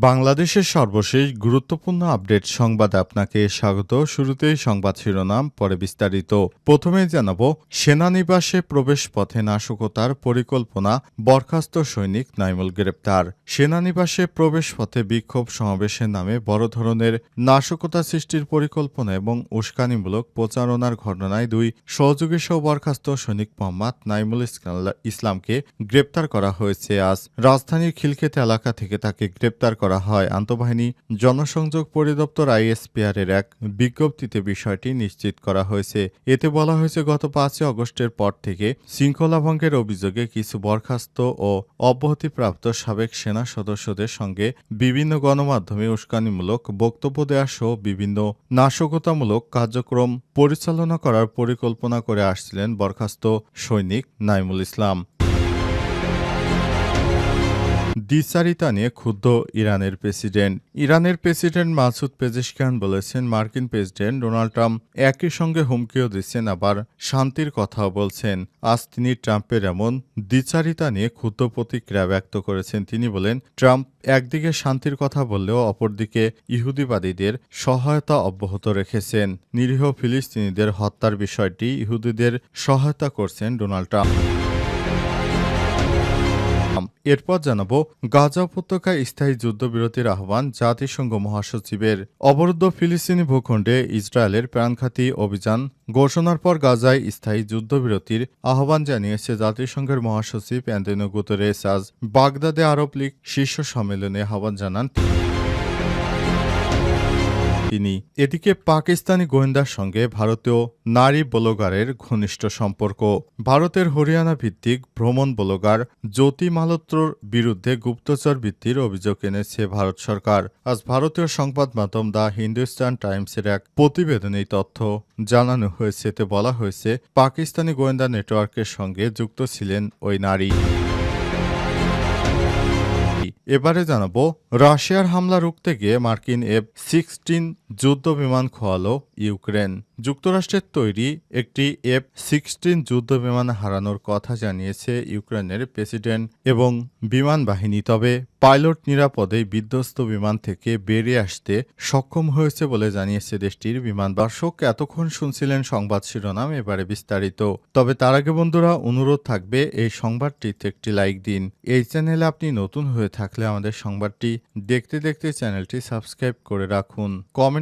বাংলাদেশের সর্বশেষ গুরুত্বপূর্ণ আপডেট সংবাদ আপনাকে স্বাগত। শুরুতেই সংবাদ শিরোনাম, পরে বিস্তারিত। প্রথমে জানাব, সেনানিবাসে প্রবেশ পথে নাশকতার পরিকল্পনা, বরখাস্ত সৈনিক নাইমুল গ্রেপ্তার। সেনানিবাসে প্রবেশ পথে বিক্ষোভ সমাবেশের নামে বড় ধরনের নাশকতা সৃষ্টির পরিকল্পনা এবং উস্কানিমূলক প্রচারণার ঘটনায় দুই সহযোগী সহ বরখাস্ত সৈনিক মোহাম্মদ নাইমুল ইসলামকে গ্রেপ্তার করা হয়েছে আজ। রাজধানীর খিলক্ষেত এলাকা থেকে তাকে গ্রেপ্তার করা হয়। আন্তঃবাহিনী জনসংযোগ পরিদপ্তর আইএসপিআর এর এক বিজ্ঞপ্তিতে বিষয়টি নিশ্চিত করা হয়েছে। এতে বলা হয়েছে, গত পাঁচই অগস্টের পর থেকে শৃঙ্খলা ভঙ্গের অভিযোগে কিছু বরখাস্ত ও অব্যাহতিপ্রাপ্ত সাবেক সেনা সদস্যদের সঙ্গে বিভিন্ন গণমাধ্যমে উস্কানিমূলক বক্তব্য দেওয়া সহ বিভিন্ন নাশকতামূলক কার্যক্রম পরিচালনা করার পরিকল্পনা করে আসছিলেন বরখাস্ত সৈনিক নাইমুল ইসলাম। দ্বিচারিতা নিয়ে ক্ষুব্ধ ইরানের প্রেসিডেন্ট। ইরানের প্রেসিডেন্ট মাসুদ পেজেশকান বলেছেন, মার্কিন প্রেসিডেন্ট ডোনাল্ড ট্রাম্প একই সঙ্গে হুমকিও দিচ্ছেন, আবার শান্তির কথাও বলছেন। আজ তিনি ট্রাম্পের এমন দ্বিচারিতা নিয়ে ক্ষুব্ধ প্রতিক্রিয়া ব্যক্ত করেছেন। তিনি বলেন, ট্রাম্প একদিকে শান্তির কথা বললেও অপরদিকে ইহুদিবাদীদের সহায়তা অব্যাহত রেখেছেন। নিরীহ ফিলিস্তিনিদের হত্যার বিষয়টি ইহুদিদের সহায়তা করছেন ডোনাল্ড ট্রাম্প। এরপর জানাব, গাজা উপত্যকায় স্থায়ী যুদ্ধবিরতির আহ্বান জাতিসংঘ মহাসচিবের। অবরুদ্ধ ফিলিস্তিনি ভূখণ্ডে ইসরায়েলের প্রাণঘাতী অভিযান ঘোষণার পর গাজায় স্থায়ী যুদ্ধবিরতির আহ্বান জানিয়েছে জাতিসংঘের মহাসচিব অ্যান্টনিও গুতরেস। আজ বাগদাদে আরব লীগ শীর্ষ সম্মেলনে আহ্বান জানান তিনি। এদিকে পাকিস্তানি গোয়েন্দার সঙ্গে ভারতীয় নারী ব্লগারের ঘনিষ্ঠ সম্পর্ক। ভারতের হরিয়ানা ভিত্তিক ভ্রমণ ব্লগার জ্যোতি মালত্রর বিরুদ্ধে গুপ্তচর বৃত্তির অভিযোগ এনেছে ভারত সরকার। আজ ভারতীয় সংবাদ মাধ্যম দ্য হিন্দুস্তান টাইমসের এক প্রতিবেদনে তথ্য জানানো হয়েছে। এতে বলা হয়েছে, পাকিস্তানি গোয়েন্দা নেটওয়ার্কের সঙ্গে যুক্ত ছিলেন ওই নারী। এবারে জানাব, রাশিয়ার হামলা রুখতে গিয়ে মার্কিন এফ সিক্সটিন যুদ্ধ বিমান খোয়ালো ইউক্রেন। যুক্তরাষ্ট্রের তৈরি একটি এফ সিক্সটিন যুদ্ধ বিমান হারানোর কথা জানিয়েছে ইউক্রেনের প্রেসিডেন্ট এবং বিমান বাহিনী। তবে পাইলট নিরাপদে বিধ্বস্ত বিমান থেকে বেরিয়ে আসতে সক্ষম হয়েছে বলে জানিয়েছে দেশটির বিমান দর্শক এতক্ষণ শুনছিলেন সংবাদ শিরোনাম, এবারে বিস্তারিত। তবে তার আগে বন্ধুরা, অনুরোধ থাকবে এই সংবাদটিতে একটি লাইক দিন। এই চ্যানেলে আপনি নতুন হয়ে থাকলে আমাদের সংবাদটি দেখতে দেখতে চ্যানেলটি সাবস্ক্রাইব করে রাখুন। কমেন্ট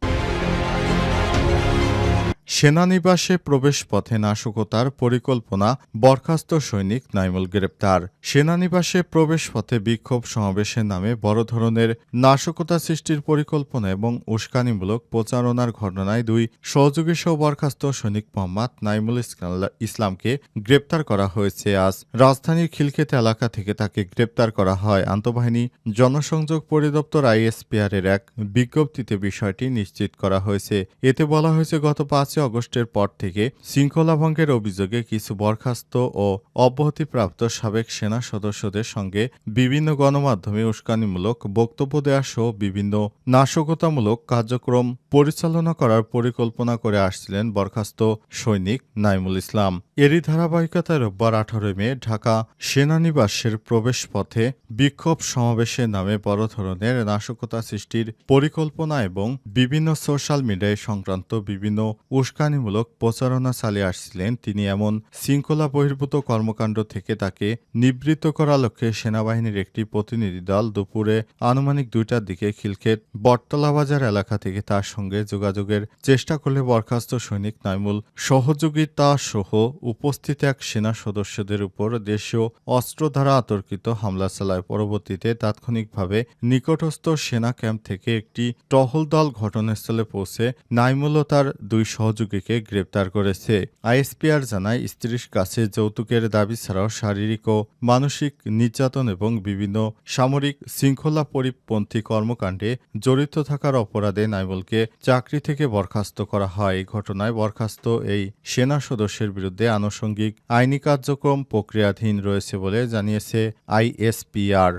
সেনানিবাসে প্রবেশ পথে নাশকতার পরিকল্পনা বরখাস্ত সৈনিক নাইমুল গ্রেপ্তার। সেনানিবাসে প্রবেশ পথে বিক্ষোভ সমাবেশের নামে বড় ধরনের নাশকতা সৃষ্টির পরিকল্পনা এবং উস্কানিমূলক প্রচারণার ঘটনায় দুই সহযোগী সহ বরখাস্ত সৈনিক মোহাম্মদ নাইমুল ইসলা- ইসলামকে গ্রেপ্তার করা হয়েছে। আজ রাজধানীর খিলক্ষেত এলাকা থেকে তাকে গ্রেপ্তার করা হয়। আন্তঃবাহিনী জনসংযোগ পরিদপ্তর আইএসপিআর এর এক বিজ্ঞপ্তিতে বিষয়টি নিশ্চিত করা হয়েছে। এতে বলা হয়েছে, গত পাঁচই অগস্টের পর থেকে শৃঙ্খলা ভঙ্গের অভিযোগে কিছু বরখাস্ত ও অব্যাহতিপ্রাপ্ত সাবেক সেনা সদস্যদের সঙ্গে বিভিন্ন গণমাধ্যমে উস্কানিমূলক বক্তব্য দেওয়া সহ বিভিন্ন নাশকতামূলক কার্যক্রম পরিচালনা করার পরিকল্পনা করে আসছিলেন বরখাস্ত সৈনিক নাইমুল ইসলাম। এরই ধারাবাহিকতায় রোববার আঠারোই মে ঢাকা সেনানিবাসের প্রবেশ পথে বিক্ষোভ সমাবেশের নামে বড় ধরনের নাশকতা সৃষ্টির পরিকল্পনা এবং বিভিন্ন সোশ্যাল মিডিয়ায় সংক্রান্ত বিভিন্ন উস্কানিমূলক প্রচারণা চালিয়ে আসছিলেন তিনি এমন শৃঙ্খলা বহির্ভূত কর্মকাণ্ড থেকে তাকে নিবৃত্ত করার লক্ষ্যে সেনাবাহিনীর একটি প্রতিনিধি দল দুপুরে আনুমানিক দুইটার দিকে খিলক্ষেত বটতলা বাজার এলাকা থেকে তার সঙ্গে যোগাযোগের চেষ্টা করলে বরখাস্ত সৈনিক নাইমুল সহযোগিতা সহ উপস্থিত এক সেনা সদস্যদের উপর দেশীয় অস্ত্র দ্বারা আতর্কিত হামলা চালায়। পরবর্তীতে তাৎক্ষণিকভাবে নিকটস্থ সেনা ক্যাম্প থেকে একটি টহল দল ঘটনাস্থলে পৌঁছে নাইমুল ও তার দুই সহযোগী সহযোগীকে গ্রেপ্তার করেছে। আইএসপিআর জানায়, স্ত্রীর কাছে যৌতুকের দাবি ছাড়াও শারীরিক ও মানসিক নির্যাতন এবং বিভিন্ন সামরিক শৃঙ্খলা পরিপন্থী কর্মকাণ্ডে জড়িত থাকার অপরাধে নাইমুলকে চাকরি থেকে বরখাস্ত করা হয়। এই ঘটনায় বরখাস্ত এই সেনা সদস্যের বিরুদ্ধে আনুষঙ্গিক আইনি কার্যক্রম প্রক্রিয়াধীন রয়েছে বলে জানিয়েছে আইএসপিআর।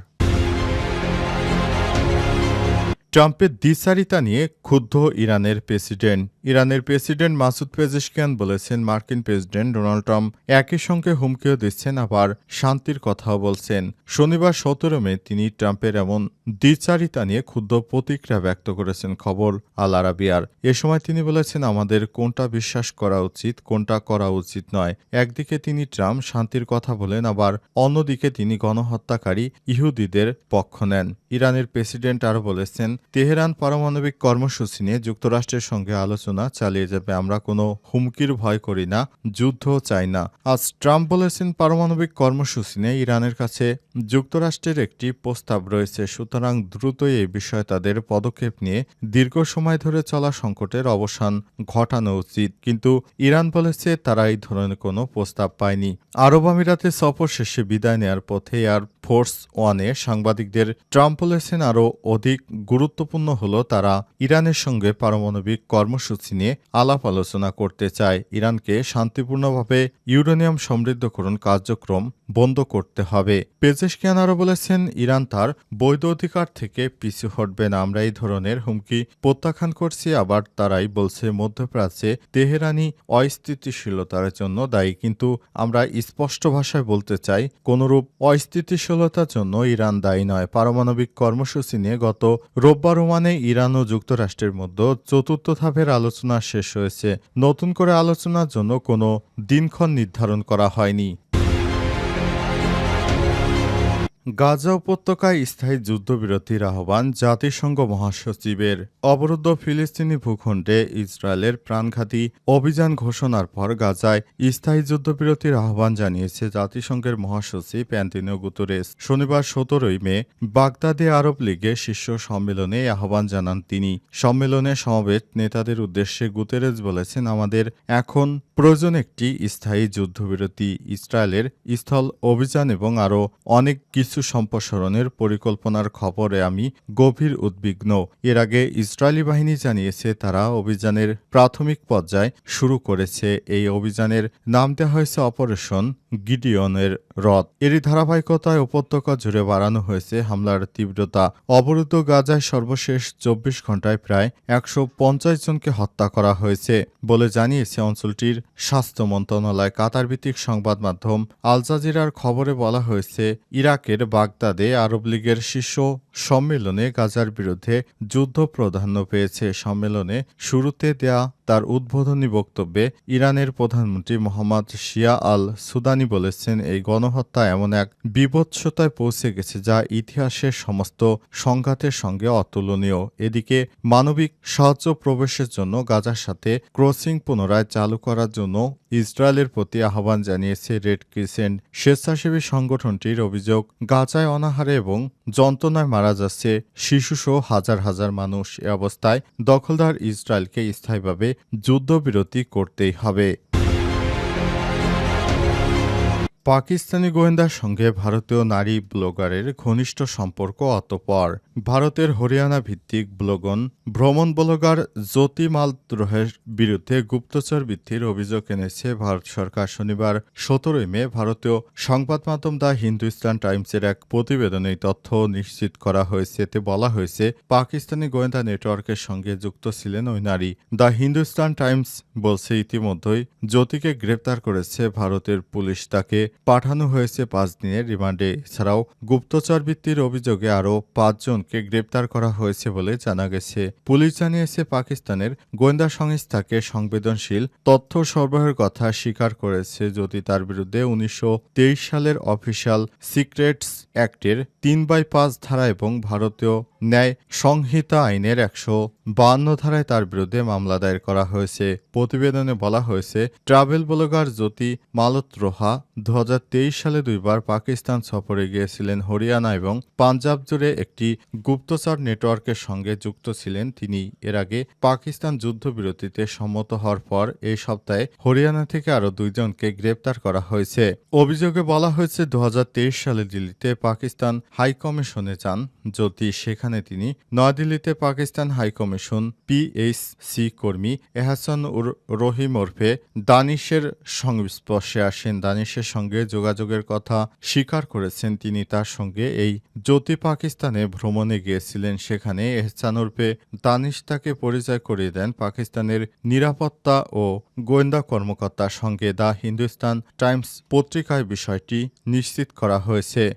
ট্রাম্পের দ্বিচারিতা নিয়ে ক্ষুব্ধ ইরানের প্রেসিডেন্ট। ইরানের প্রেসিডেন্ট মাসুদ পেজেশকিয়ান বলেছেন, মার্কিন প্রেসিডেন্ট ডোনাল্ড ট্রাম্প একই সঙ্গে হুমকিও দিচ্ছেন, আবার শান্তির কথাও বলছেন। শনিবার সতেরো মে তিনি ট্রাম্পের এমন দ্বিচারিতা নিয়ে ক্ষুব্ধ প্রতিক্রিয়া ব্যক্ত করেছেন খবর আল আরাবিয়ার। এ সময় তিনি বলেছেন, আমাদের কোনটা বিশ্বাস করা উচিত, কোনটা করা উচিত নয়। একদিকে তিনি ট্রাম্প শান্তির কথা বলেন, আবার অন্যদিকে তিনি গণহত্যাকারী ইহুদিদের পক্ষ নেন। ইরানের প্রেসিডেন্ট আরও বলেছেন তেহরান পারমাণবিক কর্মসূচি নিয়ে যুক্তরাষ্ট্রের সঙ্গে আলোচনা চালিয়ে যাবে। আমরা কোনো হুমকির ভয় করি না, যুদ্ধ চাই না। আজ ট্রাম্প বলেছেন পারমাণবিক কর্মসূচি নিয়ে ইরানের কাছে যুক্তরাষ্ট্রের একটি প্রস্তাব রয়েছে। সুতরাং দ্রুতই এই বিষয়ে তাদের পদক্ষেপ নিয়ে দীর্ঘ সময় ধরে চলা সংকটের অবসান ঘটানো উচিত। কিন্তু ইরান বলেছে তারা এই ধরনের কোনো প্রস্তাব পায়নি। আরব আমিরাতে সফর শেষে বিদায় নেয়ার পথে এয়ার ফোর্স ওয়ানে সাংবাদিকদের ট্রাম্প বলেছেন আরও অধিক গুরুত্বপূর্ণ হল তারা ইরানের সঙ্গে পারমাণবিক কর্মসূচি নিয়ে আলাপ আলোচনা করতে চায়। ইরানকে শান্তিপূর্ণভাবে ইউরেনিয়াম সমৃদ্ধকরণ কার্যক্রম বন্ধ করতে হবে। পেজেশকিয়ান আরও বলেছেন, ইরান তার বৈধ অধিকার থেকে পিছু হটবে না। আমরা এই ধরনের হুমকি প্রত্যাখ্যান করছি, আবার তারাই বলছে মধ্যপ্রাচ্যে তেহরানি অস্থিতিশীলতার জন্য দায়ী। কিন্তু আমরা স্পষ্ট ভাষায় বলতে চাই, কোনরূপ অস্থিতিশীলতার জন্য ইরান দায়ী নয়। পারমাণবিক কর্মসূচি নিয়ে গত রোববার ওমানে ইরান ও যুক্তরাষ্ট্রের মধ্যে চতুর্থ ধাপের আলোচনা শেষ হয়েছে। নতুন করে আলোচনার জন্য কোনো দিনক্ষণ নির্ধারণ করা হয়নি। গাজা উপত্যকায় স্থায়ী যুদ্ধবিরতির আহ্বান জাতিসংঘ মহাসচিবের। অবরুদ্ধ ফিলিস্তিনি ভূখণ্ডে ইসরায়েলের প্রাণঘাতী অভিযান ঘোষণার পর গাজায় স্থায়ী যুদ্ধবিরতির আহ্বান জানিয়েছে জাতিসংঘের মহাসচিব অ্যান্টিনিও গুতরেস। শনিবার সতেরোই মে বাগদাদে আরব লীগের শীর্ষ সম্মেলনে আহ্বান জানান তিনি। সম্মেলনে সমবেত নেতাদের উদ্দেশ্যে গুতেরেস বলেছেন, আমাদের এখন প্রয়োজন একটি স্থায়ী যুদ্ধবিরতি ইসরায়েলের স্থল অভিযান এবং আরও অনেক কিছু সম্প্রসারণের পরিকল্পনার খবরে আমি গভীর উদ্বিগ্ন। এর আগে ইসরায়েলি বাহিনী জানিয়েছে, তারা অভিযানের প্রাথমিক পর্যায় শুরু করেছে। এই অভিযানের নাম দেওয়া হয়েছে অপারেশন গিডিয়নের। রথ এরই ধারাবাহিকতায় উপত্যকা জুড়ে বাড়ানো হয়েছে হামলার তীব্রতা। অবরুদ্ধ গাজায় সর্বশেষ চব্বিশ ঘন্টায় প্রায় একশো পঞ্চাশ জনকে হত্যা করা হয়েছে বলে জানিয়েছে অঞ্চলটির স্বাস্থ্য মন্ত্রণালয়। কাতার ভিত্তিক সংবাদ মাধ্যম আল জাজিরার খবরে বলা হয়েছে, ইরাকের বাগদাদে আরব লীগের শীর্ষ সম্মেলনে গাজার বিরুদ্ধে যুদ্ধ প্রাধান্য পেয়েছে। সম্মেলনে শুরুতে দেয়া তার উদ্বোধনী বক্তব্যে ইরানের প্রধানমন্ত্রী মোহাম্মদ শিয়া আল সুদানি বলেছেন, এই গণহত্যা এমন এক বিভৎসতায় পৌঁছে গেছে যা ইতিহাসের সমস্ত সংঘাতের সঙ্গে অতুলনীয়। এদিকে মানবিক সাহায্য প্রবেশের জন্য গাজার সাথে ক্রসিং পুনরায় চালু করার জন্য ইসরায়েলের প্রতি আহ্বান জানিয়েছে রেড ক্রিসেন্ট স্বেচ্ছাসেবী সংগঠনটির অভিযোগ। গাজায় অনাহারে এবং যন্ত্রণায় মারা যাচ্ছে শিশুসহ হাজার হাজার মানুষ। এ অবস্থায় দখলদার ইসরায়েলকে স্থায়ীভাবে যুদ্ধবিরতি করতেই হবে। পাকিস্তানি গোয়েন্দার সঙ্গে ভারতীয় নারী ব্লগারের ঘনিষ্ঠ সম্পর্ক অতপর। ভারতের হরিয়ানা ভিত্তিক ব্লগন, ভ্রমণ ব্লগার জ্যোতি মালদ্রোহের বিরুদ্ধে গুপ্তচর বৃদ্ধির অভিযোগ এনেছে ভারত সরকার। শনিবার সতেরোই মে ভারতীয় সংবাদ মাধ্যম দ্য হিন্দুস্তান টাইমসের এক প্রতিবেদনে তথ্য নিশ্চিত করা হয়েছে। এতে বলা হয়েছে, পাকিস্তানি গোয়েন্দা নেটওয়ার্কের সঙ্গে যুক্ত ছিলেন ওই নারী। দ্য হিন্দুস্তান টাইমস বলছে, ইতিমধ্যেই জ্যোতিকে গ্রেপ্তার করেছে ভারতের পুলিশ। তাকে পাঠানো হয়েছে পাঁচ দিনের রিমান্ডে। এছাড়াও গুপ্তচর বৃত্তির অভিযোগে আরও পাঁচজনকে গ্রেপ্তার করা হয়েছে বলে জানা গেছে। পুলিশ জানিয়েছে, পাকিস্তানের গোয়েন্দা সংস্থাকে সংবেদনশীল তথ্য সরবরাহের কথা স্বীকার করেছে যদি তার বিরুদ্ধে উনিশশো তেইশ সালের অফিসিয়াল সিক্রেটস অ্যাক্টের তিন বাই পাঁচ ধারা এবং ভারতীয় ন্যায় সংহিতা আইনের একশো বান্ন ধারায় তার বিরুদ্ধে মামলা দায়ের করা হয়েছে। প্রতিবেদনে বলা হয়েছে, ট্রাভেল ব্লগার জ্যোতি মালত্রোহা দু সালে দুইবার পাকিস্তান সফরে গিয়েছিলেন হরিয়ানা এবং পাঞ্জাব জুড়ে একটি গুপ্তচর নেটওয়ার্কের সঙ্গে যুক্ত ছিলেন। তিনি এর আগে পাকিস্তান যুদ্ধবিরতিতে সম্মত হওয়ার পর এই সপ্তাহে হরিয়ানা থেকে আরও দুইজনকে গ্রেপ্তার করা হয়েছে। অভিযোগে বলা হয়েছে দু হাজার তেইশ সালে দিল্লিতে পাকিস্তান হাইকমিশনে যান। জ্যোতি সেখানে তিনি নয়াদিল্লিতে পাকিস্তান হাইকমিশন পিএইচসি কর্মী এহাসান উর রহিম ওরফে দানিশের সংস্পর্শে আসেন। দানিশের সঙ্গে যোগাযোগের কথা স্বীকার করেছেন তিনি। তার সঙ্গে এই জ্যোতি পাকিস্তানে ভ্রমণে গিয়েছিলেন। সেখানে এহসান ওরফে দানিশ তাকে পরিচয় করিয়ে দেন পাকিস্তানের নিরাপত্তা ও গোয়েন্দা কর্মকর্তার সঙ্গে। দ্য হিন্দুস্তান টাইমস পত্রিকায় বিষয়টি নিশ্চিত করা হয়েছে।